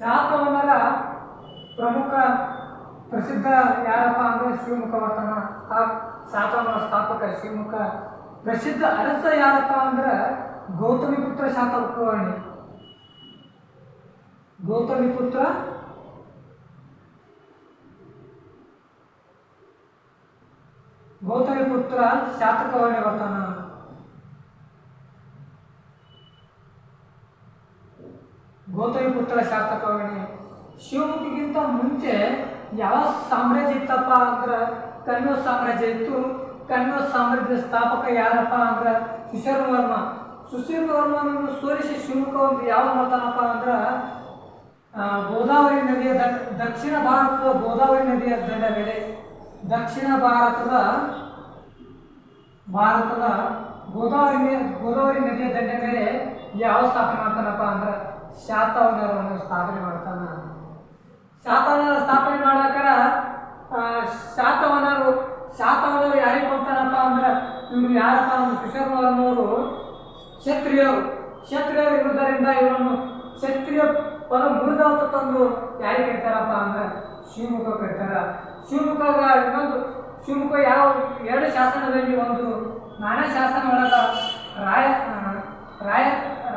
ಶಾತವನ್ನರ ಪ್ರಮುಖ ಪ್ರಸಿದ್ಧ ಯಾರಪ್ಪ ಅಂದರೆ ಶಿವಮುಖ ವರ್ತನ ಸ್ಥಾ ಶಾತವನರ ಸ್ಥಾಪಕ ಶಿವಮುಖ ಪ್ರಸಿದ್ಧ ಅರಸ ಯಾರಪ್ಪ ಅಂದ್ರೆ ಗೌತಮಿ ಪುತ್ರ ಶಾತವರ್ಣಿ ಗೌತಮಿ ಪುತ್ರ ಗೌತಮಿ ಪುತ್ರ ಶಾತಕವರ್ಣಿ ಬರ್ತಾನ ಗೌತಮಿ ಪುತ್ರ ಶಾತಕವರ್ಣಿ ಶಿವಮುಖಿಗಿಂತ ಮುಂಚೆ ಯಾವ ಸಾಮ್ರಾಜ್ಯ ಇತ್ತಪ್ಪ ಅಂದ್ರೆ? ಕನ್ನಡ ಸಾಮ್ರಾಜ್ಯ ಇತ್ತು. ಕನ್ನಡ ಸಾಮ್ರಾಜ್ಯದ ಸ್ಥಾಪಕ ಯಾರಪ್ಪ ಅಂದ್ರೆ? ಸುಶೀಲ ವರ್ಮ. ಸುಶೀಲ ವರ್ಮನನ್ನು ಸೋಲಿಸಿ ಶಿವಮುಖ ಒಂದು ಯಾವ ಮಾಡ್ತಾನಪ್ಪ ಅಂದ್ರೆ? ಗೋದಾವರಿ ನದಿಯ ದಕ್ಷಿಣ ಭಾರತದ ಗೋದಾವರಿ ನದಿಯ ದಂಡ ಮೇಲೆ ದಕ್ಷಿಣ ಭಾರತದ ಭಾರತದ ಗೋದಾವರಿ ಗೋದಾವರಿ ನದಿಯ ದಂಡೆ ಮೇಲೆ ಯಾವ ಸ್ಥಾಪನೆ ಮಾಡ್ತಾನಪ್ಪ ಅಂದ್ರೆ? ಶಾತವನರವನ್ನು ಸ್ಥಾಪನೆ ಮಾಡ್ತಾನ. ಶಾತವನರ ಸ್ಥಾಪನೆ ಮಾಡಾಕರ ಶಾತವನರು ಶಾತವನರು ಯಾರಿಗೆ ಕೊಡ್ತಾನಪ್ಪ ಅಂದ್ರೆ ಇವರು ಯಾರಪ್ಪ ಅಂದ್ರೆ ಅನ್ನೋರು ಕ್ಷತ್ರಿಯರು. ಕ್ಷತ್ರಿಯರು ಇರುವುದರಿಂದ ಇವರನ್ನು ಕ್ಷತ್ರಿಯ ಪರ ಮುರಿದವತ್ತು ತಂದು ಯಾರಿಗೆ ಕೇಳ್ತಾರಪ್ಪ ಅಂದ್ರೆ ಶಿವಮುಖ ಕೇಳ್ತಾರ ಶಿವಮುಖಗ ಇನ್ನೊಂದು, ಶಿವಮೊಗ್ಗ ಯಾವ ಎರಡು ಶಾಸನದಲ್ಲಿ ಒಂದು ನಾನಾ ಶಾಸನ ಒಳಗ ರಾಯ ರಾಯ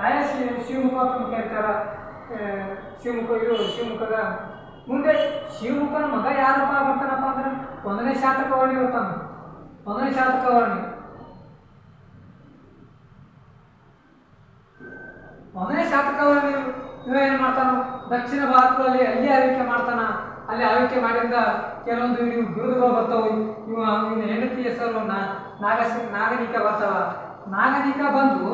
ರಾಯ ಶಿ- ಶಿವಮುಖ ಅಂತ ಕರೀತಾರ ಆ, ಶಿವಮುಖ ಇದು ಶಿವಮುಖದ ಮುಂದೆ ಶಿವಮುಖನ ಮಗ ಯಾರಪ್ಪ ಬರ್ತಾನಪ್ಪ ಅಂದ್ರೆ ಒಂದನೇ ಶಾತಕವರ್ಣಿ ಬರ್ತಾನ ಒಂದನೇ ಶಾತಕ ವರ್ಣಿ. ಒಂದನೇ ಶಾತಕ ವರ್ಣಿ ಇವ ಏನ್ ಮಾಡ್ತಾನ? ದಕ್ಷಿಣ ಭಾರತದಲ್ಲಿ ಅಲ್ಲಿ ಆಳ್ವಿಕೆ ಮಾಡ್ತಾನ. ಅಲ್ಲಿ ಆಳ್ವಿಕೆ ಮಾಡಿಂದ ಕೆಲವೊಂದು ಇವು ಬಿರುದುಗಳು ಬರ್ತಾವ. ಇವ ಇವನ ಹೆಂಡತಿ ಹೆಸರು ನಾಗ ನಾಗನಿಕ ಬರ್ತಾವ. ನಾಗನಿಕ ಬಂದು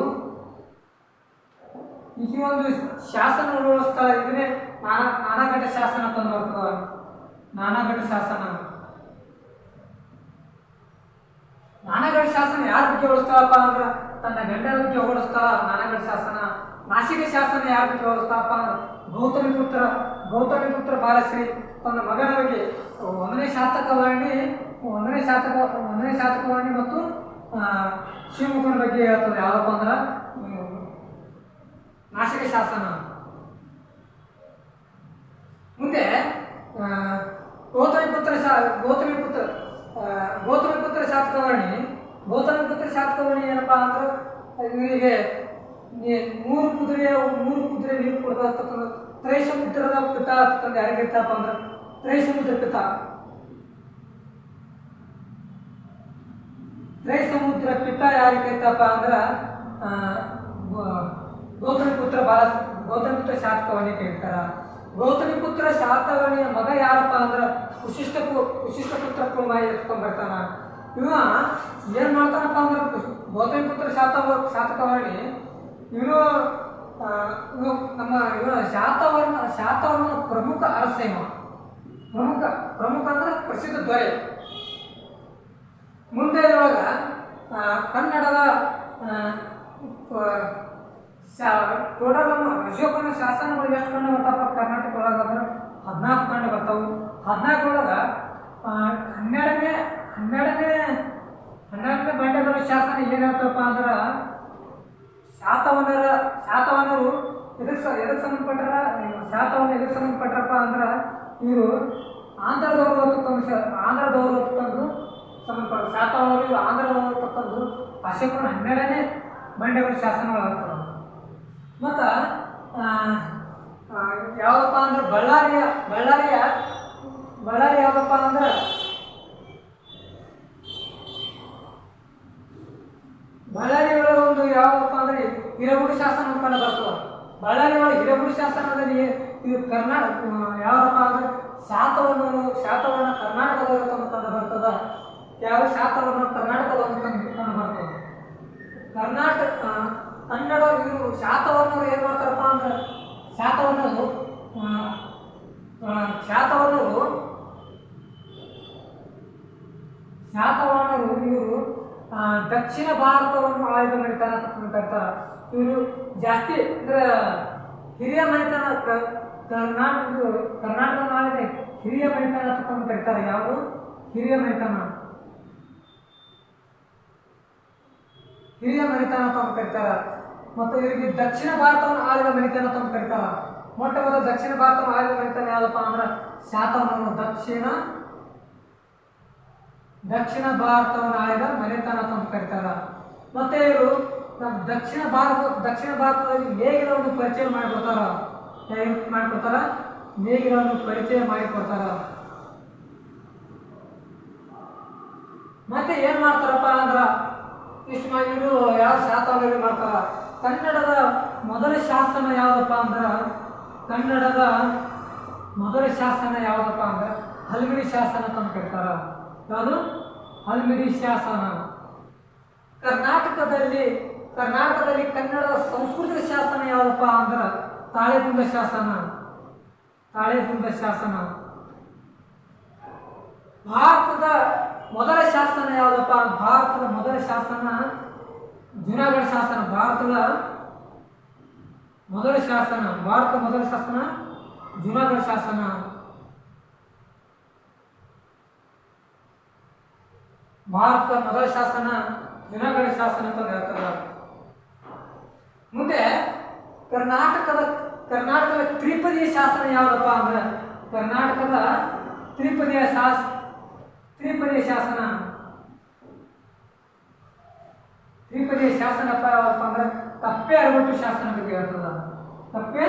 ಈಗ ಒಂದು ಶಾಸನಗಳು ಸ್ಥಳ ಇದ್ರೆ ನಾನಾ ನಾನಾಘಟ ಶಾಸನ ತಂದು ಬರ್ತದ ನಾನಾಘಟ ಶಾಸನ. ನಾನಾಘಟ ಶಾಸನ ಯಾರ ಬಗ್ಗೆ ಓಡಿಸ್ತಾಳಪ್ಪ ಅಂದ್ರೆ ತನ್ನ ಗಂಡನ ಬಗ್ಗೆ ಓಡಿಸ್ತಾಳ ನಾನಾಘಟ ಶಾಸನ. ನಾಸಿಕ ಶಾಸನ ಯಾರ ಬಗ್ಗೆ ಓಡಿಸ್ತಾಳಪ್ಪ ಅಂದ್ರೆ ಗೌತಮಿ ಪುತ್ರ ಗೌತಮಿ ಪುತ್ರ ಬಾಲಶ್ರೀ. ತನ್ನ ಮಗನ ಬಗ್ಗೆ ಒಂದನೇ ಶಾತಕವಾಣಿ ಒಂದನೇ ಶಾತಕ, ಒಂದನೇ ಶಾತಕವಾಣಿ ಮತ್ತು ಶಿವಮೊಗ್ಗನ ಬಗ್ಗೆ ಹೇಳ್ತದೆ. ಯಾವಪ್ಪ ಅಂದ್ರೆ ನಾಸಿಕ ಶಾಸನ. ಮುಂದೆ ಆ, ಗೌತಮಿ ಪುತ್ರ ಶಾ ಗೌತಮಿ ಪುತ್ರ ಆ, ಗೌತಮಿ ಪುತ್ರ ಶಾತಕವರ್ಣಿ. ಗೌತಮಿ ಪುತ್ರ ಶಾತಕವರ್ಣಿ ಏನಪ್ಪಾ ಅಂದ್ರೆ ಇವರಿಗೆ ಮೂರು ಕುದುರೆ ಮೂರು ಕುದುರೆ ನೀರು ಕೊಡ್ತಕ್ಕಂಥ ತ್ರೈಸಮುದ್ರದ ಪಿತ ಅಂತಂದು ಯಾರಿಗೆ ಇರ್ತಪ್ಪ ಅಂದ್ರೆ ತ್ರೈಸಮುದ್ರ ಪಿತ ತ್ರೈಸಮುದ್ರ ಪಿತ ಯಾರಿಗೆ ಇರ್ತಪ್ಪ ಅಂದ್ರೆ ಗೌತಮಿ ಪುತ್ರ ಬಾಲ ಗೌತಮಿ ಪುತ್ರ ಶಾತಕವರ್ಣಿ ಕೇಳ್ತಾರ. ಗೌತಮಿ ಪುತ್ರ ಶಾತವಾಣಿಯ ಮಗ ಯಾರಪ್ಪ ಅಂದ್ರೆ ಕುಶಿಷ್ಟ ಕುಶಿಷ್ಟ ಪುತ್ರ ಎತ್ಕೊಂಡ್ ಬರ್ತಾನ. ಇವ ಏನ್ ಮಾಡ್ತಾನಪ್ಪ ಅಂದ್ರೆ ಕುಶ್- ಗೌತಮಿ ಪುತ್ರ ಶಾತವ ಶಾತಕವಾಣಿ ಇವನು ಇವ ನಮ್ಮ ಇವ ಶಾತವರ್ಣ ಶಾತವರ್ಣನ ಪ್ರಮುಖ ಅರಸ ಪ್ರಮುಖ ಪ್ರಮುಖ ಅಂದ್ರೆ ಪ್ರಸಿದ್ಧ ದೊರೆ. ಮುಂದೆ ಇದ್ರೊಳಗ ಆ, ಕನ್ನಡದ ಟೋಟಲ್ ನಮ್ಮ ಅಶೋಕನ ಶಾಸನಗಳು ಎಷ್ಟು ಕಂಡು ಬರ್ತಾವ ಕರ್ನಾಟಕ ಒಳಗೆ ಅಂದ್ರೆ ಹದಿನಾಲ್ಕು ಕಂಡು ಬರ್ತಾವು. ಹದಿನಾಲ್ಕರೊಳಗೆ ಹನ್ನೆರಡನೇ ಹನ್ನೆರಡನೇ ಹನ್ನೆರಡನೇ ಬಂಡೆಗಳ ಶಾಸನ ಏನು ಹೇಳ್ತಪ್ಪ ಅಂದ್ರೆ, ಶಾತವನರ, ಶಾತವನರು ಎದಕ್ಕೆ ಎದಕ್ಕೆ ಸಂಬಂಧಪಟ್ಟಾರ? ಶಾತವನ ಎದಕ್ಕೆ ಸಂಬಂಧಪಟ್ಟರಪ್ಪ ಅಂದ್ರೆ, ಇವರು ಆಂಧ್ರದವರು ಹೊತ್ತು ತಂದು ಶ, ಆಂಧ್ರದವರು ತಂದು ಸಂಬಂಧಪಟ್ಟ ಶಾತವನರು ಆಂಧ್ರದವರು ತಂದು ಅಶೋಕನ ಹನ್ನೆರಡನೇ ಬಂಡೆಗಳ ಶಾಸನಗಳು ಆಗ್ತವೆ ಮತ್ತು ಯಾವಪ್ಪ ಅಂದ್ರೆ ಬಳ್ಳಾರಿಯ ಬಳ್ಳಾರಿಯ, ಬಳ್ಳಾರಿ ಯಾವುದಪ್ಪ ಅಂದ್ರೆ? ಬಳ್ಳಾರಿ ಒಳಗೆ ಒಂದು ಯಾವುದಪ್ಪ ಅಂದ್ರೆ ಹಿರಗುಡಿ ಶಾಸನ ಕಂಡು ಬರ್ತದೆ. ಬಳ್ಳಾರಿ ಒಳಗೆ ಹಿರಗುಡಿ ಶಾಸನದಲ್ಲಿ ಇದು ಕರ್ನಾಟಕ, ಯಾವುದಪ್ಪ ಅಂದ್ರೆ ಶಾತವನ್ನು ಶಾತವನ್ನ ಕರ್ನಾಟಕದಲ್ಲಿ ತಂದು ಬರ್ತದ. ಯಾವ ಶಾತವನ್ನು ಕರ್ನಾಟಕದಲ್ಲಿ ತಂದು ಬರ್ತದೆ. ಕರ್ನಾಟಕ ಕನ್ನಡ ಇವರು ಶಾತವರ್ಣರು ಏನು ಮಾಡ್ತಾರಪ್ಪ ಅಂದ್ರೆ ಶಾತವರ್ಣರು ಶಾತವರ್ಣರು ಶಾತವರ್ಣರು ಇವರು ದಕ್ಷಿಣ ಭಾರತವನ್ನು ಆಯ್ದು ಮಣಿತನ ಅಂತ ಕರ್ತಾರ ಇವರು ಜಾಸ್ತಿ ಅಂದ್ರೆ ಹಿರಿಯ ಮನೆತನ ಕರ್ನಾಟಕ ಕರ್ನಾಟಕ ಆಳಿದೆ ಹಿರಿಯ ಮನೆತನ ಅಂತ ಕರೀತಾರೆ. ಯಾವುದು? ಹಿರಿಯ ಮನೆತನ. ಹಿರಿಯ ಮನೆತನ ಅಂತ ಕರೀತಾರ. ಮತ್ತು ಇವರಿಗೆ ದಕ್ಷಿಣ ಭಾರತವನ್ನು ಆಳಿದ ಮನಿತನ ಅಂತ ಕರೀತಾರ ಮೊಟ್ಟ ಮೊದಲು ದಕ್ಷಿಣ ಭಾರತವನ್ನು ಆಳಿದ ಮನೆತನ ಯಾವುದಪ್ಪ ಅಂದ್ರೆ ಶಾತವನರು ದಕ್ಷಿಣ ದಕ್ಷಿಣ ಭಾರತವನ್ನು ಆಳಿದ ಮನೆತನ ಅಂತ ಕರೀತಾರ ಮತ್ತೆ ಇವರು ನಮ್ಮ ದಕ್ಷಿಣ ಭಾರತ, ದಕ್ಷಿಣ ಭಾರತದಲ್ಲಿ ನೇಗಿಲವನ್ನು ಪರಿಚಯ ಮಾಡಿಕೊಡ್ತಾರ. ಮಾಡಿಕೊಡ್ತಾರ? ನೇಗಿಲವನ್ನು ಪರಿಚಯ ಮಾಡಿಕೊಡ್ತಾರ. ಮತ್ತೆ ಏನ್ ಮಾಡ್ತಾರಪ್ಪ ಅಂದ್ರ ಇಷ್ಟು ಮಾಡಿ ಯಾರು ಶಾಸನ ಮಾಡ್ತಾರ? ಕನ್ನಡದ ಮೊದಲ ಶಾಸನ ಯಾವುದಪ್ಪ ಅಂದ್ರ, ಕನ್ನಡದ ಮೊದಲ ಶಾಸನ ಯಾವುದಪ್ಪ ಅಂದ್ರ, ಹಲ್ಮಿಡಿ ಶಾಸನ ಅಂತ ಕರೀತಾರ. ಯಾವುದು? ಹಲ್ಮಿಡಿ ಶಾಸನ. ಕರ್ನಾಟಕದಲ್ಲಿ ಕರ್ನಾಟಕದಲ್ಲಿ ಕನ್ನಡದ ಸಂಸ್ಕೃತಿಕ ಶಾಸನ ಯಾವುದಪ್ಪ ಅಂದ್ರ, ತಾಳೆಗುಂದ ಶಾಸನ. ತಾಳೆಗುಂದ ಶಾಸನ. ಭಾರತದ ಮೊದಲ ಶಾಸನ ಯಾವುದಪ್ಪ? ಭಾರತದ ಮೊದಲ ಶಾಸನ ಜುನಾಗಢ ಶಾಸನ, ಭಾರತದ ಮೊದಲ ಶಾಸನ ಭಾರತದ ಮೊದಲ ಶಾಸನ ಜುನಾಗಢ ಶಾಸನ. ಭಾರತದ ಮೊದಲ ಶಾಸನ ಜುನಾಗಢ ಶಾಸನ ಅಂತ ಹೇಳ್ತಾರೆ. ಮುಂದೆ ಕರ್ನಾಟಕದ ಕರ್ನಾಟಕದ ತ್ರಿಪದಿಯ ಶಾಸನ ಯಾವುದಪ್ಪ ಅಂದ್ರೆ ಕರ್ನಾಟಕದ ತ್ರಿಪದಿಯ ಶಾಸ, ತ್ರಿಪದಿಯ ಶಾಸನ. ತ್ರಿಪದಿಯ ಶಾಸನಪ್ಪ ಯಾವಪ್ಪ ಅಂದ್ರೆ ತಪ್ಪೆ ಅರವತ್ತು ಶಾಸನ ಬಗ್ಗೆ ಹೇಳ್ತದ. ತಪ್ಪೆ?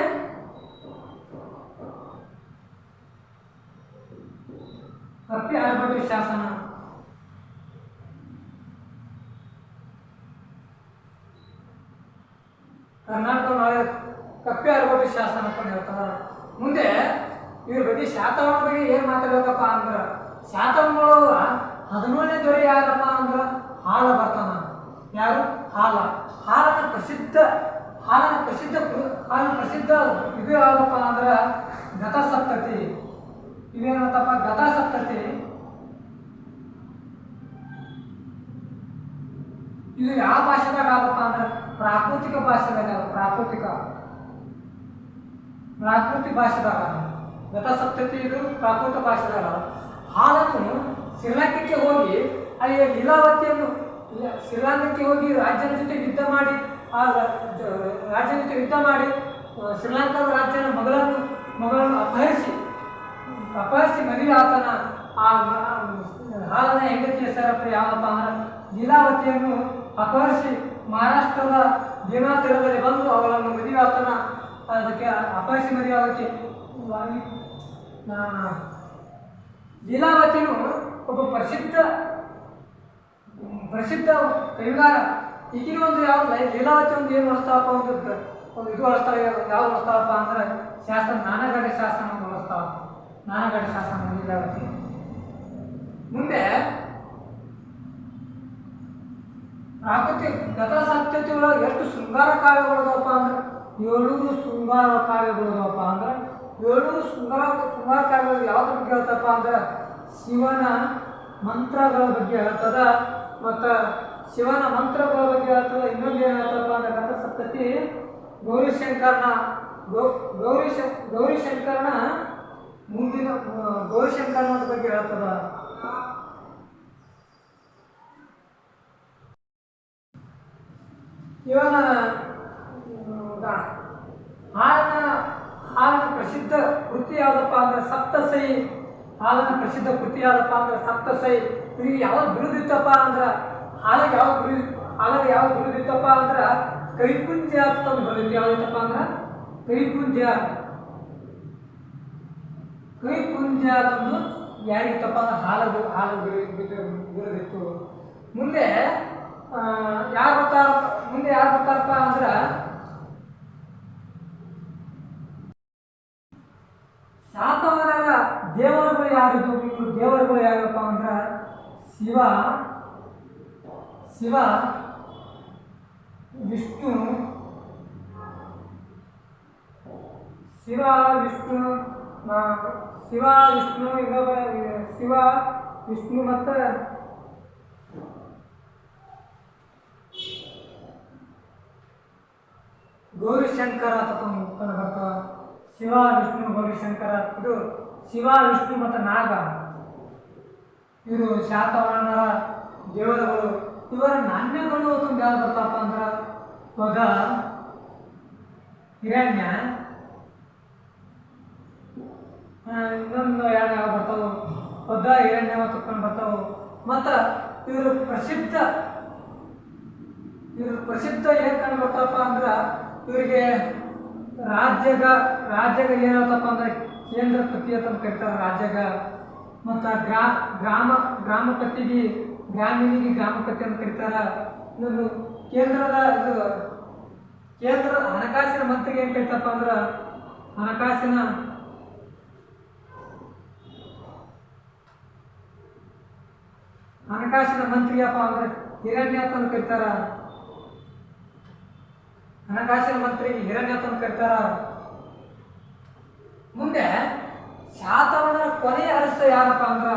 ತಪ್ಪೆ ಅರವತ್ತು ಶಾಸನ. ಕರ್ನಾಟಕ ಕಪ್ಪೆ ಅರವತ್ತು ಶಾಸನ ಅಂತ ಹೇಳ್ತಾರ ಮುಂದೆ ಇವ್ರ ಬಗ್ಗೆ ಶಾತವನ ಬಗ್ಗೆ ಏನ್ ಮಾತಾಡ್ಬೇಕಪ್ಪ ಅಂದ್ರ, ಶಾತವನಗಳು ಹದಿನೇಳನೇ ದೊರೆ ಯಾರಪ್ಪ ಅಂದ್ರ ಹಾಲ ಬರ್ತಾನ. ಯಾರು? ಹಾಲ. ಹಾಲನ ಪ್ರಸಿದ್ಧ ಹಾಲನ ಪ್ರಸಿದ್ಧ ಹಾಲು ಹಾಲನ ಪ್ರಸಿದ್ಧ ಇದು ಯಾವುದಪ್ಪ ಅಂದ್ರ ಇದೇನಂತಪ್ಪ? ಗತ ಸಪ್ತತಿ ಇದು ಯಾವ ಭಾಷೆದಾಗ ಆದಪ್ಪ ಅಂದ್ರೆ ಪ್ರಾಕೃತಿಕ ಭಾಷೆದಾಗ, ಪ್ರಾಕೃತಿಕ. ಪ್ರಾಕೃತಿಕ ಭಾಷೆದಾಗ. ಗತಸಪ್ತತಿ ಇದು ಪ್ರಾಕೃತ ಭಾಷೆದಾಗ. ಹಾಲನ್ನು ಶ್ರೀಲಂಕಕ್ಕೆ ಹೋಗಿ ಅಲ್ಲಿ ಲೀಲಾವತಿಯನ್ನು ಶ್ರೀಲಂಕಕ್ಕೆ ಹೋಗಿ ರಾಜ್ಯದ ಜೊತೆ ಯುದ್ಧ ಮಾಡಿ ಆ ರಾಜ್ಯದ ಜೊತೆ ಯುದ್ಧ ಮಾಡಿ ಶ್ರೀಲಂಕಾದ ರಾಜ್ಯನ ಮಗಳನ್ನು ಮಗಳನ್ನು ಅಪಹರಿಸಿ ಅಪಹರಿಸಿ ಮದುವೆ ಆತನ ಆ ಹಾಲನ ಹೆಂಡತಿ ಹೆಸರಪ್ಪ ಯಾವಪ್ಪ ಲೀಲಾವತಿಯನ್ನು ಅಪಹರಿಸಿ ಮಹಾರಾಷ್ಟ್ರದ ಭೀಮಾ ತೀರದಲ್ಲಿ ಬಂದು ಅವಳನ್ನು ಮದುವೆ ಆತನ ಅದಕ್ಕೆ ಅಪಹರಿಸಿ ಮದುವೆ ಆಗೋಕ್ಕೆ ಆ, ಲೀಲಾವತಿನು ಒಬ್ಬ ಪ್ರಸಿದ್ಧ ಪ್ರಸಿದ್ಧ ಕೈಗಾರ ಈಗಿನ ಒಂದು ಯಾವ ಲೀಲಾವತಿ ಒಂದು ಏನು ಹೊಳಿಸ್ತಾವಪ್ಪ ಒಂದು ಒಂದು ಇದು ಹೊಳಿಸ್ತಾಳೆ ಯಾವ ಹೊಳಿಸ್ತಾವಪ್ಪ ಅಂದ್ರೆ ಶಾಸನ ನಾನಗಡೆ ಶಾಸನ ಒಂದು ಹೊಳಿಸ್ತಾವ ನಾನಗಡೆ ಶಾಸನ ಲೀಲಾವತಿ. ಮುಂದೆ ಪ್ರಾಕೃತಿ ಗತ ಸಾಧ್ಯತೆ ಒಳಗೆ ಎಷ್ಟು ಶೃಂಗಾರ ಕಾವ್ಯಗಳದಪ್ಪ ಅಂದ್ರೆ? ಏಳು ಶೃಂಗಾರ ಕಾವ್ಯಗಳದಪ್ಪ ಅಂದ್ರೆ? ಏಳು ಶೃಂಗಾರ ಶೃಂಗಾರ ಕಾವ್ಯಗಳು ಯಾವ್ದ್ರ ಬಗ್ಗೆ ಹೇಳ್ತಪ್ಪ ಅಂದ್ರೆ? ಶಿವನ ಮಂತ್ರಗಳ ಬಗ್ಗೆ ಹೇಳ್ತದ. ಮತ್ತು ಶಿವನ ಮಂತ್ರಗಳ ಬಗ್ಗೆ ಅಥವಾ ಇನ್ನೊಂದು ಏನಾಯ್ತಪ್ಪ ಗತ ಸಪ್ತತಿ ಗೌರಿಶಂಕರನ ಗೌ, ಗೌರಿ ಶಂ ಗೌರಿಶಂಕರನ ಮುಂದಿನ ಗೌರಿ ಗೌರಿಶಂಕರನ ಬಗ್ಗೆ ಹೇಳ್ತದ. ಇವನ ಹಾಲಿನ ಹಾಲಿನ ಪ್ರಸಿದ್ಧ ವೃತ್ತಿ ಯಾವುದಪ್ಪ ಅಂದ್ರೆ ಸಪ್ತಸೈ ಹಾಲಿನ ಪ್ರಸಿದ್ಧ ಕೃತಿ ಯಾವ್ದಪ್ಪ ಅಂದ್ರೆ ಸಪ್ತಸೈ. ಇವ್ರಿಗೆ ಯಾವ ಬಿರುದಿತ್ತಪ್ಪ ಅಂದ್ರೆ ಹಾಲಿಗೆ ಯಾವ ಬಿರು ಹಾಲಿಗೆ ಯಾವ ಬಿರುದಿತ್ತಪ್ಪ ಅಂದ್ರೆ ಕೈಪುಂಜ ಅಂತ ಒಂದು ಯಾವ್ದಪ್ಪ ಅಂದ್ರೆ ಕೈಪುಂಜ. ಕೈಪುಂಜ ಅದೊಂದು ಯಾರಿಗಿತ್ತಪ್ಪ ಅಂದ್ರೆ ಹಾಲು ಹಾಲು ಬಿರು- ಬಿರು- ಬಿರುದಿತ್ತು ಮುಂದೆ ಯಾರು ಬರ್ತಾರ ಮುಂದೆ ಯಾರು ಬರ್ತಾರಪ್ಪ ಅಂದ್ರೆ ಶಾತವನರ ದೇವರುಗಳು ಯಾರಿದ್ದು ದೇವರುಗಳು ಯಾರಪ್ಪ ಅಂದ್ರೆ ಶಿವ ಶಿವ ವಿಷ್ಣು ಶಿವ ವಿಷ್ಣು ಶಿವ ವಿಷ್ಣು, ಇನ್ನೊಬ್ಬ ಶಿವ ವಿಷ್ಣು ಮತ್ತು ಗೌರಿಶಂಕರ ಕಂಡು ಬರ್ತಾವ. ಶಿವ ವಿಷ್ಣು ಗೌರಿಶಂಕರ ಇದು. ಶಿವ, ವಿಷ್ಣು ಮತ್ತು ನಾಗ. ಇವರು ಶಾತವಾಹನರ ದೇವರುಗಳು, ಇವರ ನಾಣ್ಯಗಳು ತುಂಬ ಯಾವ್ದು ಬರ್ತಪ್ಪ ಅಂದ್ರೆ, ಮಗ ಹಿರಣ್ಯ ಇನ್ನೊಂದು ಎರಡು ಯಾವ ಬರ್ತಾವು ಪದ ಹಿರಣ್ಯ ಮತ್ತು ಬರ್ತಾವು, ಮತ್ತು ಇವರು ಪ್ರಸಿದ್ಧ ಇವರು ಪ್ರಸಿದ್ಧ ಏನ್ ಕಂಡು ಬರ್ತಾವಪ್ಪ ಅಂದ್ರೆ, ಇವರಿಗೆ ರಾಜ್ಯದ ರಾಜ್ಯದ ಏನಾಗ್ತಪ್ಪ ಅಂದ್ರೆ ಕೇಂದ್ರ ಕೃತಿ ಅಂತ ಕರಿತಾರೆ ರಾಜ್ಯಾಗ. ಮತ್ತು ಗ್ರಾ, ಗ್ರಾಮ ಗ್ರಾಮಪತಿಗೆ ಗ್ರಾಮೀಣಿಗೆ ಗ್ರಾಮಪತಿ ಅಂತ ಕರಿತಾರ. ಇನ್ನೊಂದು ಕೇಂದ್ರದ ಇದು, ಕೇಂದ್ರ ಹಣಕಾಸಿನ ಮಂತ್ರಿಗೆ ಏನು ಕರಿತಪ್ಪ ಅಂದ್ರೆ ಹಣಕಾಸಿನ ಹಣಕಾಸಿನ ಮಂತ್ರಿಯಪ್ಪ ಅಂದ್ರೆ ಹಿರಣ್ಯ ಅಂತ ಕರಿತಾರ. ಹಣಕಾಸಿನ ಮಂತ್ರಿ ಹಿರಣ್ಯ ಅಂತ ಕರಿತಾರ. ಮುಂದೆ ಶಾತವನ ಕೊನೆಯ ಅರಸ ಯಾರಪ್ಪ ಅಂದ್ರ?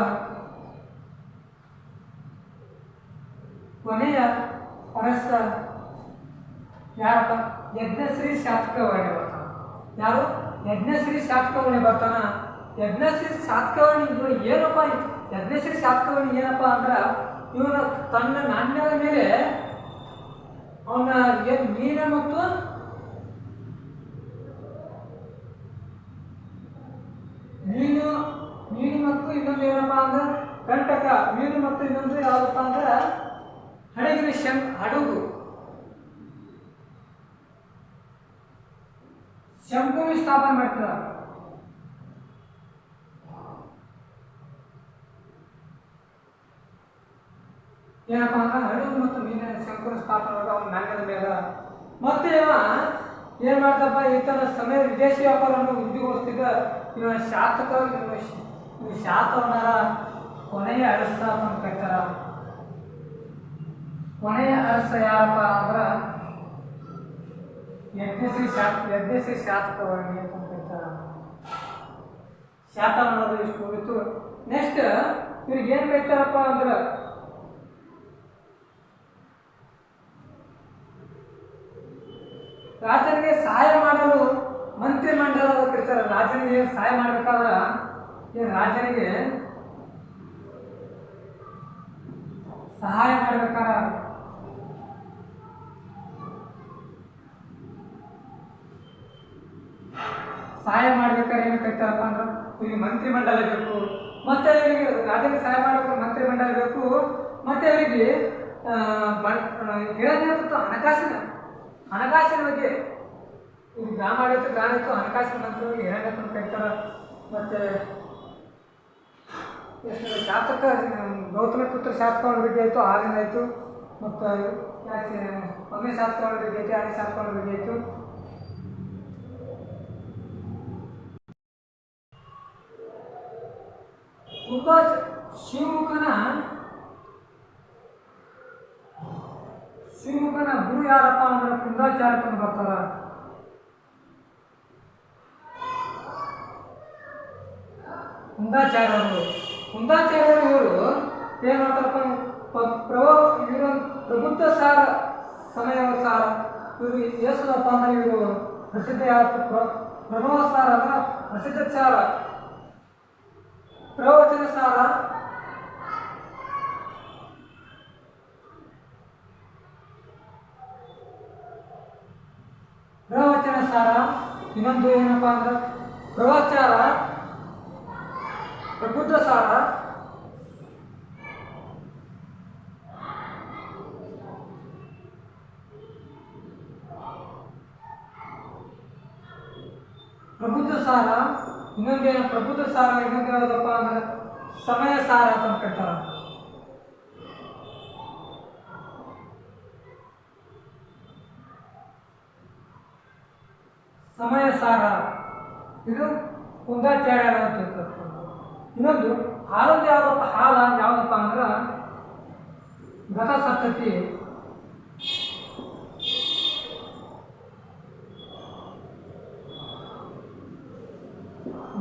ಕೊನೆಯ ಅರಸ ಯಾರಪ್ಪ? ಯಜ್ಞಶ್ರೀ ಶಾತಕವರ್ಣಿ ಬರ್ತಾನ. ಯಾರು? ಯಜ್ಞಶ್ರೀ ಶಾತಕವಾಣಿ ಬರ್ತಾನ. ಯಜ್ಞಶ್ರೀ ಶಾತಕವರ್ಣಿ ಇವ ಏನಪ್ಪ? ಯಜ್ಞಶ್ರೀ ಶಾತಕವರ್ಣಿ ಏನಪ್ಪ ಅಂದ್ರ ಇವನು ತನ್ನ ನಾಣ್ಯದ ಮೇಲೆ ಅವನ ಏನ್ ಮೀನ ಮತ್ತು ಮೀನು ಮೀನು ಮತ್ತು ಇನ್ನೊಂದು ಏನಪ್ಪಾ ಅಂದ್ರೆ ಕಂಟಕ ಮೀನು ಮತ್ತು ಇನ್ನೊಂದು ಯಾವ್ದಪ್ಪ ಅಂದ್ರೆ ಹಡಗಿನ ಶಂ, ಹಡಗು. ಶಂಕುವಿ ಸ್ಥಾಪನೆ ಮಾಡ್ತಾರ. ಏನಪ್ಪಾ ಅಂದ್ರೆ ಹಡಗು ಮತ್ತು ಮೀನಿನ ಶಂಕು ಸ್ಥಾಪನೆ ಅವನ ನಾಣ್ಯದ ಮೇಲೆ. ಮತ್ತೆ ಇವ ಏನ್ ಮಾಡ್ತಪ್ಪ ತರ ಸಮಯ ವಿದೇಶಿ ವ್ಯಾಪಾರವನ್ನು ಉದ್ಯೋಗಿಸ್ತಿದ್ದ ಇವ ಶಾತಕ ಇವನ ಇವ ಶಾತವನರ ಕೊನೆಯ ಅರಸ ಕರೀತಾರ ಕೊನೆಯ ಅರಸ ಯಾರಪ್ಪ ಅಂದ್ರ ಯಜ್ಞಶ್ರೀ ಶಾತ್ ಯಜ್ಞಶ್ರೀ ಶಾತಕವರ್ಣಿ ಅಂತ ಕರೀತಾರ ಇಷ್ಟು ಹೋಗಿತ್ತು? ನೆಕ್ಸ್ಟ್ ಇವ್ರಿಗೆ ಏನು ಕರೀತಾರಪ್ಪ ಅಂದ್ರ, ರಾಜನಿಗೆ ಸಹಾಯ ಮಾಡಲು ಮಂತ್ರಿಮಂಡಲ ಕರೀತಾರೆ ರಾಜನಿಗೆ ಸಹಾಯ ಮಾಡ್ಬೇಕಾದ್ರ ರಾಜನಿಗೆ ಸಹಾಯ ಮಾಡಬೇಕಾರ? ಸಹಾಯ ಮಾಡ್ಬೇಕಾದ್ರೆ ಏನು ಕರಿತಾರಪ್ಪ ಅಂದ್ರೆ ಇಲ್ಲಿ ಮಂತ್ರಿ ಮಂಡಲ ಬೇಕು, ಮತ್ತೆ ಇವರಿಗೆ ರಾಜನಿಗೆ ಸಹಾಯ ಮಾಡಬೇಕು ಮಂತ್ರಿ ಮಂಡಲ ಬೇಕು, ಮತ್ತೆ ಇವರಿಗೆ ಹಿರಣ್ಯ ಹಣಕಾಸಿನ ಹಣಕಾಸಿನ ಬಗ್ಗೆ. ಗ್ರಾಮಾಡಳಿತ ಗ್ರಾಮಕ್ಕೆ ಹಣಕಾಸಿನ ಮಂತ್ರಿ ಹಿರಣ್ಯಪ್ಪನ ಕರೀತಾರ, ಮತ್ತೆ ಎಷ್ಟು ಶಾಸಕ ಗೌತಮ ಪುತ್ರ ಶಾಸಕವರ ಬಗ್ಗೆ ಆಯಿತು ಆರಿನ ಆಯಿತು. ಮತ್ತು ಒಮ್ಮೆ ಬಗ್ಗೆ ಐತೆ ಆನೆ ಬಗ್ಗೆ ಆಯಿತು ಒಬ್ಬ ಶಿವಮುಖನ ಶಿವಮುಖನ ಗುರು ಯಾರಪ್ಪ ಅಂದ್ರೆ ಕುಂದಾಚಾರ್ಯಪ್ಪನ ಬರ್ತಾರ. ಕುಂದಾಚಾರ್ಯರು ಕುಂದಾಚಾರ್ಯರು ಇವರು ಏನು ಮಾಡ್ತಾರಪ್ಪ? ಪ- ಪ್ರಭು, ಇವರು ಪ್ರಬುದ್ಧ ಸಾರ ಸಮಯ ಸಾರ. ಇವರು ಯೇಸುದಪ್ಪ ಅಂದ್ರೆ ಇವರು ಪ್ರಸಿದ್ಧ ಪ್ರಭಾವ ಪ್ರಭವ ಸಾರ ಅಂದ್ರೆ ಪ್ರಸಿದ್ಧ ಸಾರ. ಪ್ರವಚನ ಸಾರ. ಪ್ರವಚನ ಸಾರ. ಇನ್ನೊಂದು ಏನಪ್ಪಾ ಅಂದ್ರೆ ಪ್ರವಚಾರ. ಪ್ರಬುದ್ಧ ಸಾರ ಪ್ರಬುದ್ಧ ಸಾರ ಇನ್ನೊಂದೇನು ಪ್ರಬುದ್ಧ ಸಾರ ಇನ್ನೊಂದು ಯಾವುದಪ್ಪ ಅಂದ್ರೆ ಸಮಯ ಸಾರ ಅಂತ ಕಟ್ಟಾರ ಸಮಯ ಸಾರ ಇದು ಕುಂದಾಚಾರ ಅಂತ. ಇನ್ನೊಂದು ಆರೋಗ್ಯ ಯಾವ್ದಪ್ಪ ಹಾಲ ಯಾವ್ದಪ್ಪ ಅಂದ್ರೆ ಗತ ಸಪ್ತತಿ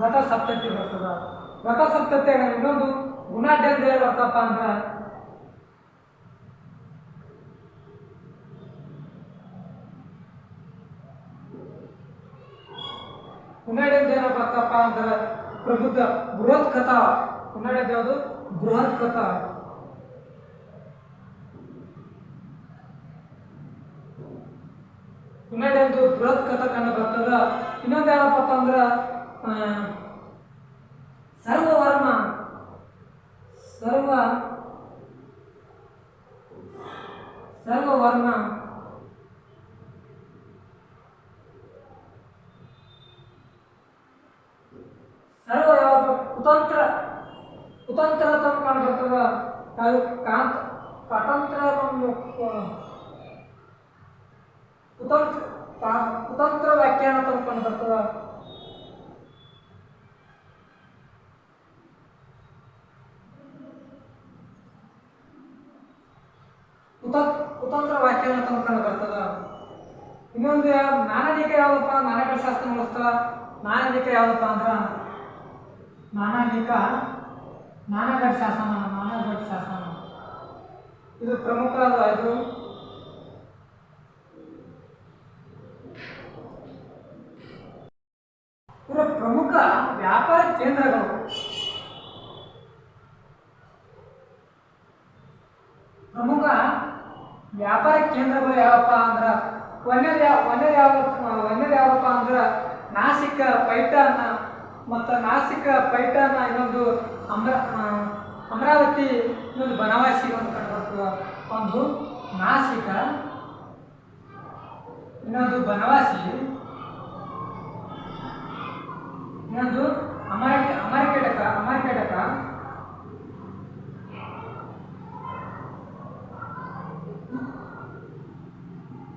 ಗತ ಸಪ್ತತಿ ಬರ್ತದ. ಗತ ಸಪ್ತತಿಯಾಗ ಇನ್ನೊಂದು ಗುಣಾಢ್ಯಂತ ಬರ್ತಪ್ಪ ಅಂದ್ರೆ ಗುಣಾಢ್ಯಂತ ಏನೋ ಬರ್ತಪ್ಪ ಅಂದ್ರೆ ಪ್ರಬುದ್ಧ ಬೃಹತ್ ಕಥಾ. ಕನ್ನಡದ ಯಾವುದು? ಬೃಹತ್ ಕಥಾ. ಇನ್ನೊಂದು ಬೃಹತ್ ಕಥಾ ಕಂಡು ಬರ್ತದ. ಇನ್ನೊಂದು ಏನಪ್ಪ ಅಂದ್ರೆ ಸರ್ವವರ್ಮ. ಸರ್ವ ಸರ್ವವರ್ಮ ಸರ್ವ ಯಾವುದು ಕುತಂತ್ರ ಕುತಂತ್ರ ತಮ್ಮ ಕಾಣ್ಬರ್ತದ ಕಾಂತ ಕತಂತ್ರ ಕುತಂತ್ರ ಕುತಂತ್ರ ವ್ಯಾಖ್ಯಾನ ತಮ್ಮ ಕಂಡ್ಬರ್ತದ ಕುತ ಕುತಂತ್ರ ವ್ಯಾಖ್ಯಾನ ತಮ್ಮ ಕಂಡು ಬರ್ತದ ಇನ್ನೊಂದು ಯಾವ- ನಾನಾಧಿಕ ಯಾವಪ್ಪ ನಾನಕ ಶಾಸ್ತ್ರ ನಡೆಸ್ತಾರ. ನಾನಾಧಿಕ ಯಾವಪ್ಪ ಅಂದ್ರ ನಾನಾಧಿಕ ನಾನಾಗಢ ಶಾಸನ ನಾನಗಢ ಶಾಸನ ಇದು ಪ್ರಮುಖ ಇದು. ಇವರ ಪ್ರಮುಖ ವ್ಯಾಪಾರ ಕೇಂದ್ರಗಳು. ಪ್ರಮುಖ ವ್ಯಾಪಾರ ಕೇಂದ್ರಗಳು ಯಾವಪ್ಪ ಅಂದ್ರ ಒಂದೇದು ಯಾವ ಯಾವ ಒಂದೇದು ಯಾವಪ್ಪ ಅಂದ್ರ ನಾಸಿಕ ಪೈಠಾನ. ಮತ್ತು ನಾಸಿಕ ಪೈಠಾನ ಇನ್ನೊಂದು ಅಮ್ರ ಅಮರಾವತಿ ಇನ್ನೊಂದು ಬನವಾಸಿ ಒಂದು ಕಂಡುಬರ್ತದ ಒಂದು ನಾಸಿಕ, ಇನ್ನೊಂದು ಬನವಾಸಿ, ಇನ್ನೊಂದು ಅಮರ ಅಮರಕೇಟಕ ಅಮರಕೇಟಕ.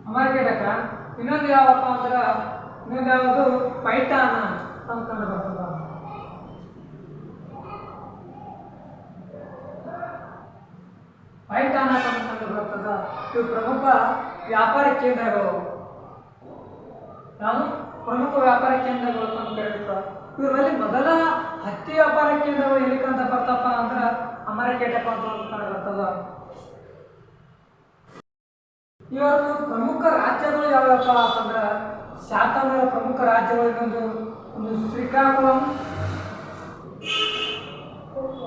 ಅಮರಕೇಟಕ. ಇನ್ನೊಂದು ಯಾವಪ್ಪ ಅಂದ್ರೆ, ಇನ್ನೊಂದು ಯಾವುದು ಪೈಠಾನ ಅಂತ ಕಂಡು ಕಂಡು ಬರ್ತದ ಇವು ಪ್ರಮುಖ ವ್ಯಾಪಾರ ಕೇಂದ್ರಗಳು. ನಾನು ಪ್ರಮುಖ ವ್ಯಾಪಾರ ಕೇಂದ್ರಗಳು ಅಂತ ಕರೀತಾರೆ ಇವರಲ್ಲಿ ಮೊದಲ ಹತ್ತಿ ವ್ಯಾಪಾರ ಕೇಂದ್ರಗಳು ಎಲ್ಲಿಕಂತ ಬರ್ತಪ್ಪ ಅಂದ್ರೆ ಅಮರಕೇಟಪ್ಪ ಅಂತ ಕಂಡು ಬರ್ತದ. ಇವರು ಪ್ರಮುಖ ರಾಜ್ಯಗಳು ಯಾವ್ಯಾವಪ್ಪ ಅಂತಂದ್ರೆ ಶಾತಂಗರ ಪ್ರಮುಖ ರಾಜ್ಯಗಳು ಇನ್ನೊಂದು ಒಂದು ಶ್ರೀಕಾಕುಳಂ,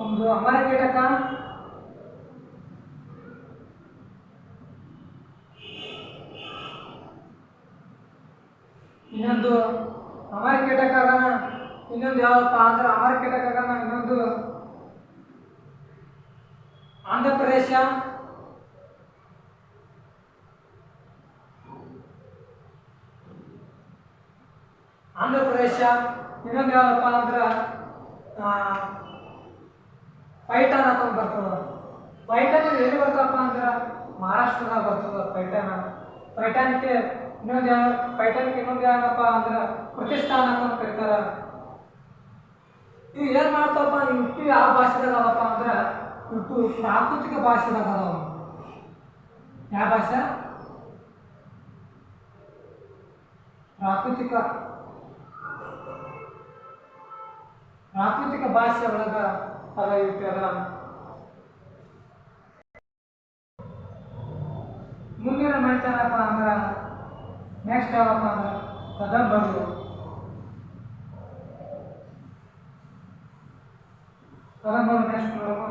ಒಂದು ಅಮರಕೇಟಕ ಇನ್ನೊಂದು ಅಮರಕೇಟಕಾಗನ ಇನ್ನೊಂದು ಯಾವಪ್ಪ ಅಂದ್ರೆ ಅಮರಕೇಟಕಾಗನ ಇನ್ನೊಂದು ಆಂಧ್ರ ಪ್ರದೇಶ. ಆಂಧ್ರ ಪ್ರದೇಶ ಇನ್ನೊಂದು ಯಾವಪ್ಪ ಅಂದ್ರೆ ಆ, ಪೈಠಾನ ಅಂತ ಬರ್ತದ ಪೈಟನ್ ಎಲ್ಲಿ ಬರ್ತಪ್ಪ ಅಂದ್ರೆ ಮಹಾರಾಷ್ಟ್ರದಾಗ ಬರ್ತದ ಪೈಠಾನ. ಪೈಠಾನಕ್ಕೆ ಇನ್ನೊಂದು ಯಾವ ಪೈಠಾನಕ್ಕೆ ಇನ್ನೊಂದು ಯಾವಪ್ಪ ಅಂದ್ರೆ ಪ್ರತಿಷ್ಠಾನ ಅಂತ ಕರೀತಾರ. ಇವು ಏನ್ ಮಾಡ್ತಾವಪ್ಪ ಇಟ್ಟು ಯಾವ ಭಾಷೆದಾಗ ಅಂದ್ರೆ ಇಟ್ಟು ಪ್ರಾಕೃತಿಕ ಭಾಷೆದಾಗ ಅದಾವ ಯಾವ ಭಾಷೆ? ಪ್ರಾಕೃತಿಕ. ಪ್ರಾಕೃತಿಕ ಭಾಷೆ ಒಳಗ ಅದ ಇಟ್ಟು ಮುಂದಿನ ಮಾಡ್ತಾರಪ್ಪ ಅಂದ್ರೆ ನೆಕ್ಸ್ಟ್ ಯಾವಪ್ಪ ಅಂದ್ರೆ ಕದಂಬರು ಕದಂಬರು ನೆಕ್ಸ್ಟ್ ನೋಡೋಣ